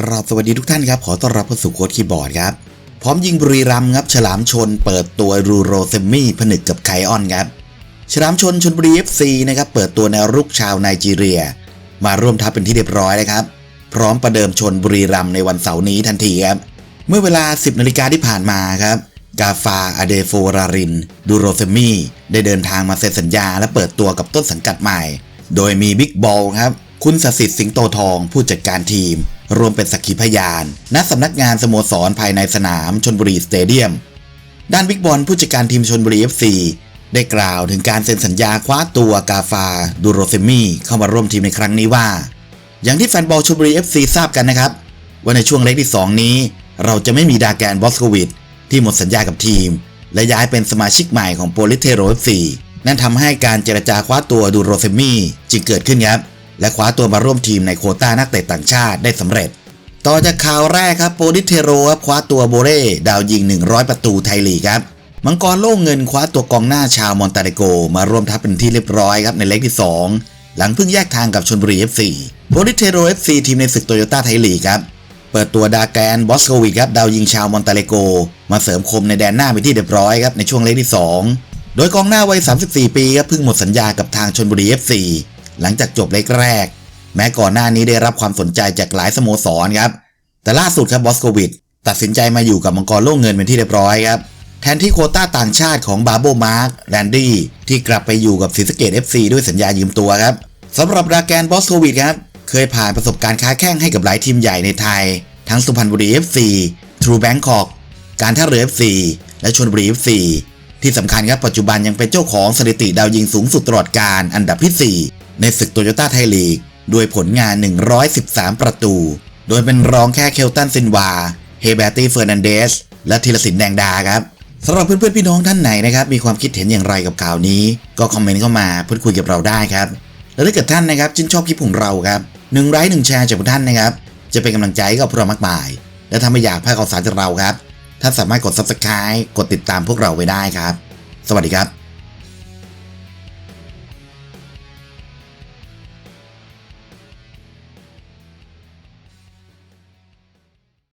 ครับสวัสดีทุกท่านครับ ขอต้อนรับเข้าสู่โค้ดคีย์บอร์ดครับ พร้อมยิงบุรีรัมย์ครับ ฉลามชนเปิดตัวรูโรเซมี่ผนึกกับไคออนครับ ฉลามชนชนบุรี FC นะครับ เปิดตัวแนวรุกชาวไนจีเรีย มาร่วมทัพเป็นที่เรียบร้อยนะครับ พร้อมประเดิมชนบุรีรัมย์ในวันเสาร์นี้ทันทีครับ เมื่อเวลา 10นาฬิกาที่ผ่านมาครับ กาฟาอเดโฟราริน ดูโรเซมมี่ได้เดินทางมาเซ็นสัญญา และเปิดตัวกับต้นสังกัดใหม่ โดยมีบิ๊กบอลครับ คุณสสิทธิ์สิงโตทองผู้จัดการทีม รวมเป็นสักขีพยานณสำนักงานสโมสรภายในสนามชนบุรีสเตเดียม ด้านบิ๊กบอลผู้จัดการทีมชนบุรี FC ได้กล่าวถึงการเซ็นสัญญาคว้าตัวกาฟาดูโรเซมี่เข้ามาร่วมทีมในครั้งนี้ว่า อย่างที่แฟนบอลชลบุรี FC ทราบกันนะครับ ว่าในช่วงเล็กที่ 2 นี้ เราจะไม่มีดาแกนบอสโควิดที่หมดสัญญากับทีม และย้ายเป็นสมาชิกใหม่ของโปลิเทโร FC นั่นทำให้การเจรจาคว้าตัวดูโรเซมี่จึงเกิดขึ้นครับ และคว้าตัวมาร่วมทีมในโควต้านักเตะต่างชาติได้สำเร็จ ต่อจากข่าวแรกครับโปลิเทโรครับคว้าตัวโบเร่ดาวยิง 100 ประตูไทยลีกครับมังกรโล่งเงินคว้าตัวกองหน้าชาวมอนตาเดโก มาร่วมทัพเป็นที่เรียบร้อยครับในเล็กที่ 2 หลังเพิ่งแยกทางกับชนบุรี FC โปลิเทโร FC ทีมในศึกโตโยต้าไทยลีกครับเปิดตัวดาแกนบอสโควิดครับดาวยิงชาวมอนตาเลโก มาเสริมคมในแดนหน้าไปนที่เรียบร้อยครับในช่วงเล็กที่ 2 โดยกองหน้าวัย 34 ปีครับเพิ่งหมดสัญญากับทางชนบุรี FC หลังจากจบเล็กแรก แม้ก่อนหน้านี้ได้รับความสนใจจากหลายสโมสรครับ แต่ล่าสุดครับบอสโควิดตัดสินใจมาอยู่กับมังกรโล่งเงินเป็นที่เรียบร้อยครับ แทนที่โคต้าต่างชาติของบาโบมาร์กแรนดี้ที่กลับไปอยู่กับศรีสะเกด FC ด้วยสัญญายืมตัวครับสำหรับดาแกนบอสโควิดครับเคยผ่านประสบการณ์ค้าแข่งให้กับหลายทีมใหญ่ในไทย ทั้งสุพรรณบุรี FC True Bangkok การท่าเรือ FC และชลบุรี FC ที่สำคัญครับปัจจุบันยังเป็นเจ้าของสถิติดาวยิงสูงสุดตลอดการอันดับที่ 4 ในศึกโตโยต้าไทยลีก ด้วยผลงาน 113 ประตู โดยเป็นรองแค่เคลตันซินวา เฮเบรตี้เฟอร์นันเดส และธีรศิลป์แดงดาครับสำหรับเพื่อนๆพี่น้องท่านไหนนะครับมีความคิดเห็นอย่างไรกับข่าวนี้ ก็คอมเมนต์เข้ามาพูดคุยกับเราได้ครับ แล้วถ้าเกิดท่านนะครับชื่นชอบคลิปของเราครับหนึ่งไลค์หนึ่งแชร์จากทุกท่านนะครับ จะเป็นกำลังใจกับพวกเรามากมาย และถ้าไม่อยากพลาดข่าวสารจากเราครับท่านสามารถกด subscribe กดติดตามพวกเราไว้ได้ครับ สวัสดีครับ